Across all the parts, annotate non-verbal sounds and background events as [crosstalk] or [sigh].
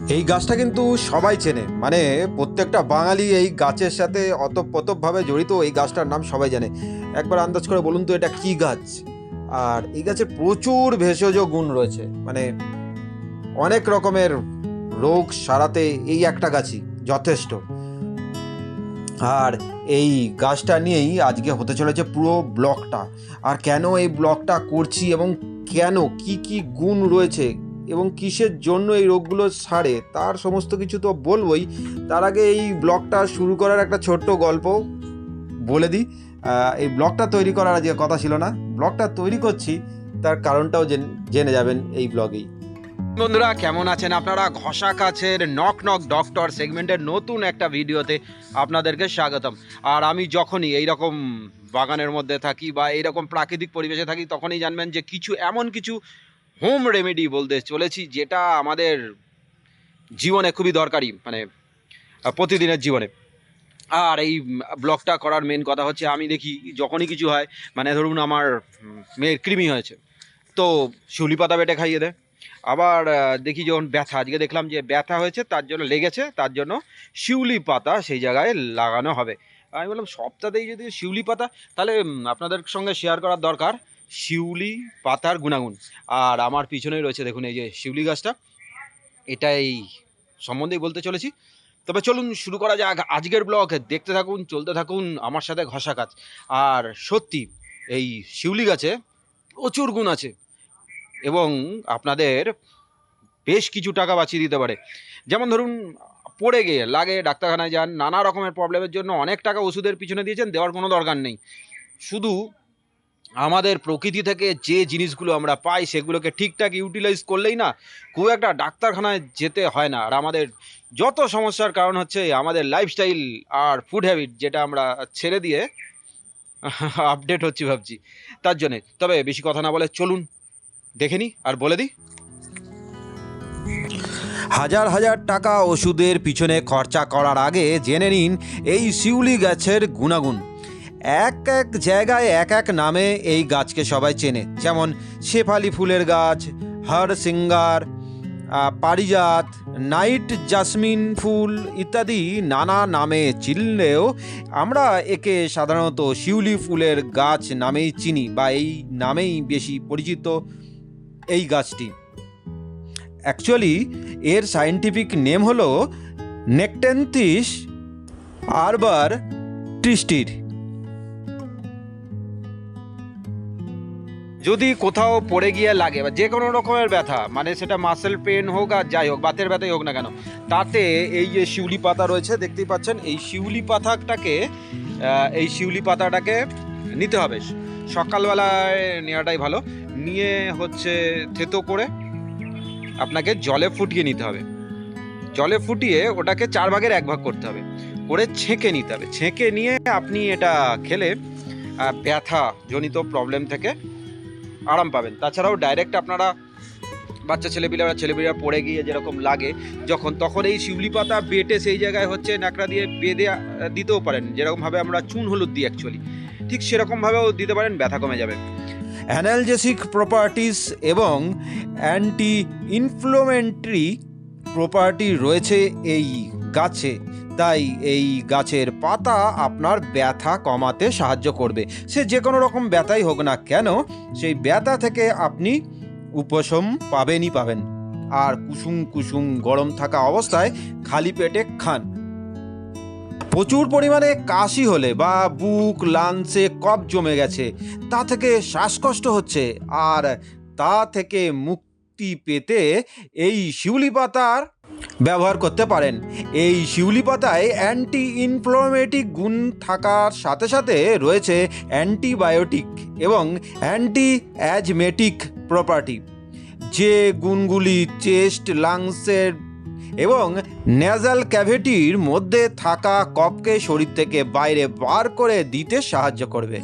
এই গাছটা কিন্তু সবাই চেনে। মানে প্রত্যেকটা বাঙালি এই গাছের সাথে অতপ্রতভাবে জড়িত এই গাছটার নাম সবাই জানে। একবার আন্দাজ করে বলুন তো, এটা কি গাছ? আর এই গাছের প্রচুর ভেষজ গুণ রয়েছে। মানে অনেক রকমের রোগ সারাতে এই একটা গাছই যথেষ্ট। আর এই গাছটা নিয়েই আজকে হতে চলেছে পুরো ব্লকটা। আর কেন এই ব্লকটা করছি এবং কেন কি কি গুণ রয়েছে এবং কিসের জন্য এই রোগগুলো সারে তার সমস্ত কিছু তো বলবই। তার আগে এই ব্লগটা শুরু করার একটা ছোট্ট গল্প বলে দিই। এই ব্লগটা তৈরি করার আজকে কথা ছিল না, ব্লগটা তৈরি করছি, তার কারণটাও জেন- যাবেন এই ব্লগেই। বন্ধুরা, কেমন আছেন আপনারা? ঘষা কাছের নক নক ডক্টর সেগমেন্টের নতুন একটা ভিডিওতে আপনাদেরকে স্বাগতম। আর আমি যখনই এই রকম বাগানের মধ্যে থাকি বা এইরকম প্রাকৃতিক পরিবেশে থাকি, তখনই জানবেন যে কিছু, এমন কিছু হোম রেমেডি বলতে চলেছি, যেটা আমাদের জীবনে খুবই দরকারি মানে প্রতিদিনের জীবনে। আর এই ব্লগটা করার মেন কথা হচ্ছে, আমি দেখি যখনই কিছু হয় মানে ধরুন আমার মেয়ের কৃমি হয়েছে, তো শিউলি পাতা বেটে খাইয়ে দেয়। আবার দেখি যখন ব্যথা, আজকে দেখলাম যে ব্যথা হয়েছে, তার জন্য লেগেছে, তার জন্য শিউলি পাতা সেই জায়গায় লাগানো হবে। আমি বললাম, সপ্তাহতেই যদি শিউলি পাতা তাহলে আপনাদের সঙ্গে শেয়ার করার দরকার। শিউলি পাতার গুণাগুণ। আর আমার পিছনেই রয়েছে দেখুন এই যে শিউলি গাছটা। এটাই সম্বন্ধেই বলতে চলেছি। তবে চলুন শুরু করা যাক আজকের ব্লগ। দেখতে থাকুন, চলতে থাকুন, আমার সাথে ঘষা কাজ। আর সত্যি, এই শিউলি গাছে প্রচুর গুণ আছে। এবং আপনাদের বেশ কিছু টাকা বাঁচিয়ে দিতে পারে। যেমন ধরুন, পড়ে গিয়ে, লাগে, ডাক্তারখানায় যান, নানা রকমের প্রবলেমের জন্য অনেক টাকা ওষুধের পিছনে দিয়েছেন, দেওয়ার কোনো দরকার নেই। শুধু আমাদের প্রকৃতি থেকে যে জিনিসগুলো আমরা পাই, সেগুলোকে ঠিকঠাক ইউটিলাইজ করলেই না খুব একটা ডাক্তারখানায় যেতে হয় না। আর আমাদের যত সমস্যার কারণ হচ্ছে, আমাদের লাইফস্টাইল আর ফুড হ্যাবিট যেটা আমরা ছেড়ে দিয়ে [laughs] আপডেট হচ্ছি ভাবছি, তার জন্যে। তবে বেশি কথা না বলে চলুন, দেখে নিই আর বলে দিই হাজার হাজার টাকা ওষুধের পিছনে খরচা করার আগে জেনে নিন, এই শিউলি গাছের গুণাগুণ। এক এক জায়গায় এক এক নামে এই গাছকে সবাই চেনে। যেমন শেফালি ফুলের গাছ, হর সিঙ্গার পারিজাত, নাইট জাসমিন ফুল ইত্যাদি নানা নামে চিনলেও আমরা একে সাধারণত শিউলি ফুলের গাছ নামেই চিনি বা এই নামেই বেশি পরিচিত এই গাছটি। অ্যাকচুয়ালি এর সায়েন্টিফিক নেম হলো নেকটেন্থিস আরবার ট্রিস্টির যদি কোথাও পড়ে গিয়ে লাগে বা যে কোনো রকমের ব্যথা মানে সেটা মাসেল পেন হোক আর যাই হোক, বাতের ব্যথাই হোক না কেন, তাতে এই যে শিউলি পাতা রয়েছে, দেখতেই পাচ্ছেন, এই শিউলি পাতাটাকে এই শিউলি পাতাটাকে নিতে হবে। সকালবেলায় নেওয়াটাই ভালো। নিয়ে হচ্ছে থেতো করে আপনাকে জলে ফুটিয়ে নিতে হবে। জলে ফুটিয়ে ওটাকে চার ভাগের এক ভাগ করতে হবে। করে ছেঁকে নিতে হবে। ছেঁকে নিয়ে আপনি এটা খেলে ব্যথা জনিত প্রবলেম থেকে আরাম পাবেন। তাছাড়াও ডাইরেক্ট আপনারা বাচ্চা ছেলেপিলেরা ছেলেপিলেরা পড়ে গিয়ে যেরকম লাগে, যখন তখন এই শিউলি পাতা বেটে সেই জায়গায় হচ্ছে ন্যাকড়া দিয়ে বেঁধে দিতেও পারেন। যেরকমভাবে আমরা চুন হলুদ দিই অ্যাকচুয়ালি ঠিক সেরকমভাবেও দিতে পারেন, ব্যথা কমে যাবে। অ্যানালজেসিক প্রপার্টিস এবং অ্যান্টি ইনফ্লোমেন্টারি প্রপার্টি রয়েছে এই গাছে। তাই এই গাছের পাতা আপনার ব্যথা কমাতে সাহায্য করবে। সে যে কোনো রকম ব্যথাই হোক না কেন, সেই ব্যথা থেকে আপনি উপশম পাবেনই পাবেন। আর কুসুম কুসুম গরম থাকা অবস্থায় খালি পেটে খান। প্রচুর পরিমাণে কাশি হলে বা বুক লাঞ্চে কফ জমে গেছে, তা থেকে শ্বাসকষ্ট হচ্ছে, আর তা থেকে মুক্তি পেতে এই শিউলি পাতার ব্যবহার করতে পারেন। এই শিউলি পাতায় অ্যান্টি ইনফ্লোমেটিক গুণ থাকার সাথে সাথে রয়েছে অ্যান্টিবায়োটিক এবং অ্যান্টি অ্যাজমেটিক প্রপার্টি যে গুণগুলি চেস্ট, লাংসের এবং নেজাল ক্যাভিটির মধ্যে থাকা কফকে শরীর থেকে বাইরে বার করে দিতে সাহায্য করবে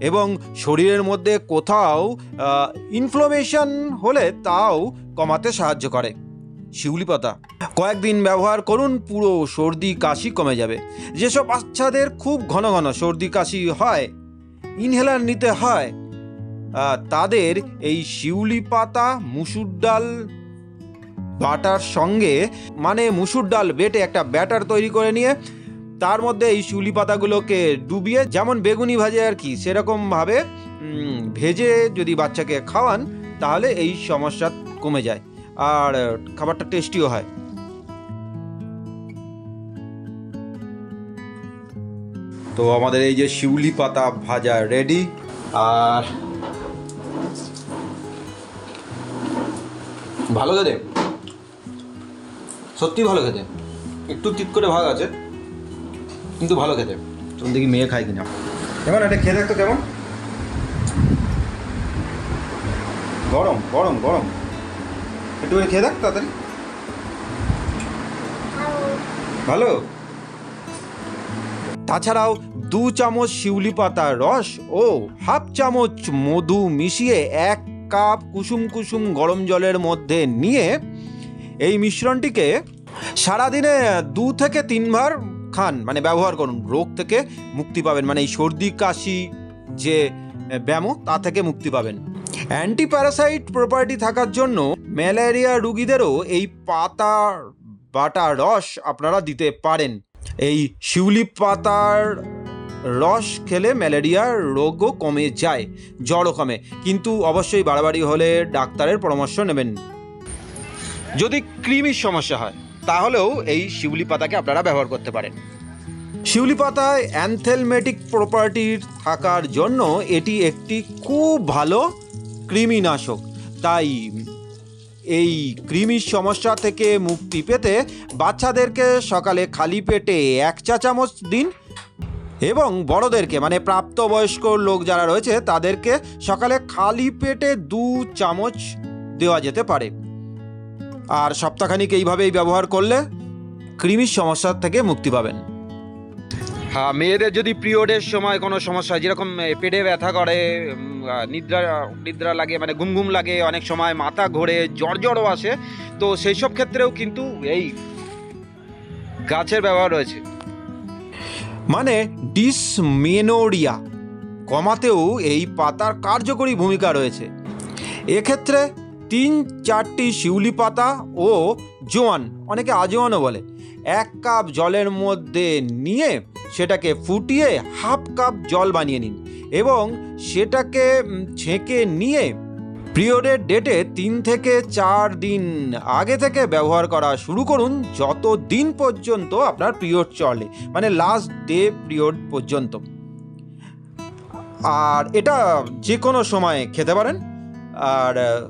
এবং শরীরের মধ্যে কোথাও ইনফ্লোমেশন হলে তাও কমাতে সাহায্য করে। শিউলি পাতা। কয়েকদিন ব্যবহার করুন, পুরো সর্দি কাশি কমে যাবে। যেসব বাচ্চাদের খুব ঘন ঘন সর্দি কাশি হয়, ইনহেলার নিতে হয় তাদের এই শিউলি পাতা, মুসুর ডাল, বাটার সঙ্গে মানে মুসুর ডাল বেটে একটা ব্যাটার তৈরি করে নিয়ে, তার মধ্যে এই শিউলি পাতাগুলোকে ডুবিয়ে, যেমন বেগুনি ভাজে আর কি সেরকমভাবে ভেজে যদি বাচ্চাকে খাওয়ান, তাহলে এই সমস্যা কমে যায়। আর খাবারটা টেস্টিও হয়। তো আমাদের এই যে শিউলি পাতা ভাজা রেডি আর ভালো খেতে। সত্যি ভালো খেতে। একটু তিত করে ভাগ আছে, কিন্তু ভালো খেতে। তুমি দেখি মেয়ে খায় কিনা। কেমন? এটা খেয়ে দেখতো কেমন। গরম গরম গরম। একটু খেয়ে দেখ তাড়াতাড়ি। ভালো? তাছাড়াও দু চামচ শিউলি পাতার রস ও হাফ চামচ মধু মিশিয়ে এক কাপ কুসুম কুসুম গরম জলের মধ্যে নিয়ে এই মিশ্রণটিকে সারাদিনে দু থেকে তিনবার খান মানে ব্যবহার করুন। রোগ থেকে মুক্তি পাবেন মানে এই সর্দি, কাশি যে ব্যামো, তা থেকে মুক্তি পাবেন। অ্যান্টিপ্যারাসাইট প্রপার্টি থাকার জন্য ম্যালেরিয়া রুগীদেরও এই পাতা বাটা রস আপনারা দিতে পারেন। এই শিউলি পাতার রস খেলে ম্যালেরিয়ার রোগও কমে যায়, জ্বরও কমে। কিন্তু অবশ্যই বাড়াবাড়ি হলে ডাক্তারের পরামর্শ নেবেন। যদি কৃমির সমস্যা হয়, তাহলেও এই শিউলি পাতাকে আপনারা ব্যবহার করতে পারেন। শিউলি পাতায় অ্যানথেলমেটিক প্রপার্টির থাকার জন্য এটি একটি খুব ভালো কৃমিনাশক। তাই এই কৃমির সমস্যা থেকে মুক্তি পেতে বাচ্চাদেরকে সকালে খালি পেটে এক চা চামচ দিন এবং বড়দেরকে মানে প্রাপ্তবয়স্ক লোক যারা রয়েছে, তাদেরকে সকালে খালি পেটে দু চামচ দেওয়া যেতে পারে। আর সপ্তাহখানিক এইভাবেই ব্যবহার করলে কৃমির সমস্যা থেকে মুক্তি পাবেন। হ্যাঁ মেয়েদের যদি পিরিয়ডের সময় কোনো সমস্যা যেরকম পেটে ব্যথা করে নিদ্রা নিদ্রা লাগে মানে ঘুম ঘুম লাগে, অনেক সময় মাথা ঘোরে, জ্বর জ্বরও আসে, তো সেই সব ক্ষেত্রেও কিন্তু এই গাছের ব্যবহার রয়েছে। মানে ডিসমেনোরিয়া, কমাতেও এই পাতার কার্যকরী ভূমিকা রয়েছে। এক্ষেত্রে তিন চারটি শিউলি পাতা ও জোয়ান, অনেকে আজোয়ানও বলে, এক কাপ জলের মধ্যে নিয়ে সেটাকে ফুটিয়ে হাফ কাপ জল বানিয়ে নিন এবং সেটাকে ছেঁকে নিয়ে পিরিয়ডের ডেটে তিন থেকে চার দিন আগে থেকে ব্যবহার করা শুরু করুন যত দিন পর্যন্ত আপনার পিরিয়ড চলে মানে লাস্ট ডে পিরিয়ড পর্যন্ত। আর এটা যে কোনো সময় খেতে পারেন। আর,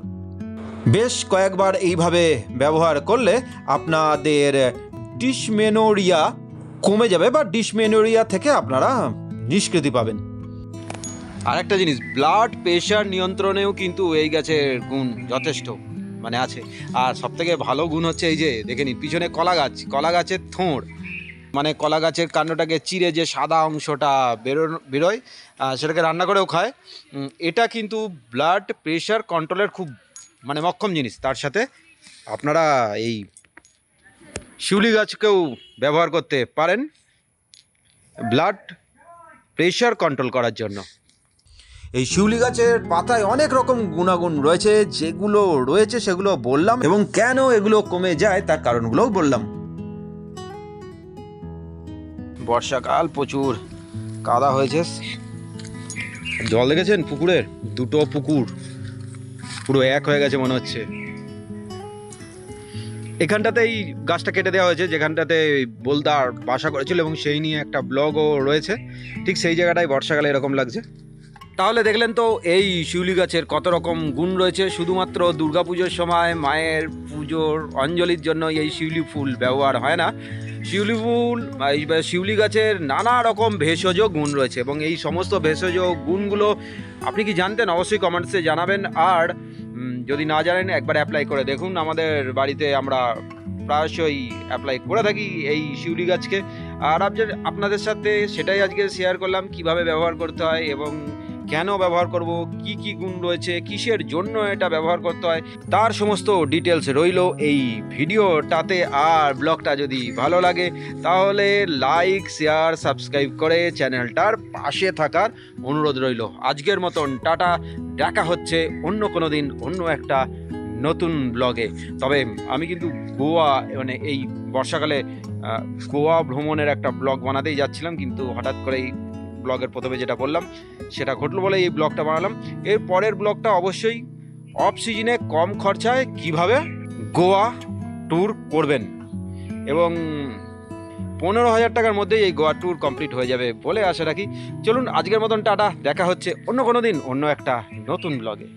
বেশ কয়েকবার এইভাবে ব্যবহার করলে আপনাদের ডিসমেনোরিয়া কমে যাবে বা ডিসমেনোরিয়া থেকে আপনারা নিষ্কৃতি পাবেন। আর একটা জিনিস ব্লাড প্রেশার নিয়ন্ত্রণেও কিন্তু এই গাছের গুণ যথেষ্ট মানে আছে। আর সব থেকে ভালো গুণ হচ্ছে এই যে, দেখে নিন, পিছনে কলা গাছ, কলা গাছের থোঁড়। মানে কলা গাছের কাণ্ডটাকে চিরে যে সাদা অংশটা বেরোনো, বেরোয় সেটাকে রান্না করেও খায়। এটা কিন্তু ব্লাড প্রেশার কন্ট্রোলের খুব মানে মক্ষম জিনিস। তার সাথে আপনারা এই শিউলি গাছকেও ব্যবহার করতে পারেন ব্লাড প্রেশার কন্ট্রোল করার জন্য। এই শিউলি গাছের পাতায় অনেক রকম গুণাগুণ রয়েছে যেগুলো রয়েছে সেগুলো বললাম এবং কেন এগুলো কমে যায় তার কারণগুলোও বললাম। বর্ষাকাল প্রচুর কাদা হয়েছে। জল দেখেছেন পুকুরের? দুটো পুকুর পুরো এক হয়ে গেছে মনে হচ্ছে। এখানটাতেই গাছটা কেটে দেওয়া হয়েছে, যেখানটাতে বোলদার বাসা করেছিল এবং সেই নিয়ে একটা ব্লগও রয়েছে। ঠিক সেই জায়গাটায় বর্ষাকালে এরকম লাগছে। তাহলে দেখলেন তো, এই শিউলি গাছের কত রকম গুণ রয়েছে। শুধুমাত্র দুর্গাপুজোর সময় মায়ের পুজোর অঞ্জলির জন্য এই শিউলি ফুল ব্যবহার হয় না। শিউলি ফুল, এই শিউলি গাছের নানা রকম ভেষজ গুণ রয়েছে এবং এই সমস্ত ভেষজ গুণগুলো আপনি কি জানতেন? অবশ্যই কমেন্টসে জানাবেন। আর যদি না জানেন, একবার অ্যাপ্লাই করে দেখুন। আমাদের বাড়িতে আমরা প্রায়শই অ্যাপ্লাই করে থাকি এই শিউলি গাছকে। আর আপনাদের সাথে সেটাই আজকে শেয়ার করলাম, কীভাবে ব্যবহার করতে হয় এবং কেন ব্যবহার করব? কি কি গুণ রয়েছে? কিসের জন্য এটা ব্যবহার করতে হয়? তার সমস্ত ডিটেলস রইল এই ভিডিওটাতে। আর ব্লগটা যদি ভালো লাগে, তাহলে লাইক শেয়ার সাবস্ক্রাইব করে চ্যানেলটার পাশে থাকার অনুরোধ রইল। আজকের মতন টাটা, দেখা হচ্ছে অন্য কোনো দিন, অন্য একটা নতুন ব্লগে। তবে আমি কিন্তু গোয়া মানে এই বর্ষাকালে গোয়া ভ্রমণের একটা ব্লগ বানাতেই যাচ্ছিলাম, কিন্তু হঠাৎ করে এই ব্লগের প্রথমে যেটা বললাম সেটা ঘটলো বলে এই ব্লগটা বানালাম। এর পরের ব্লগটা অবশ্যই অফ সিজনে কম খরচায় কীভাবে গোয়া ট্যুর করবেন এবং পনেরো হাজার টাকার মধ্যেই এই গোয়া ট্যুর কমপ্লিট হয়ে যাবে বলে আশা রাখি। চলুন আজকের মতন টাটা, দেখা হচ্ছে অন্য কোনো দিন, অন্য একটা নতুন ব্লগে।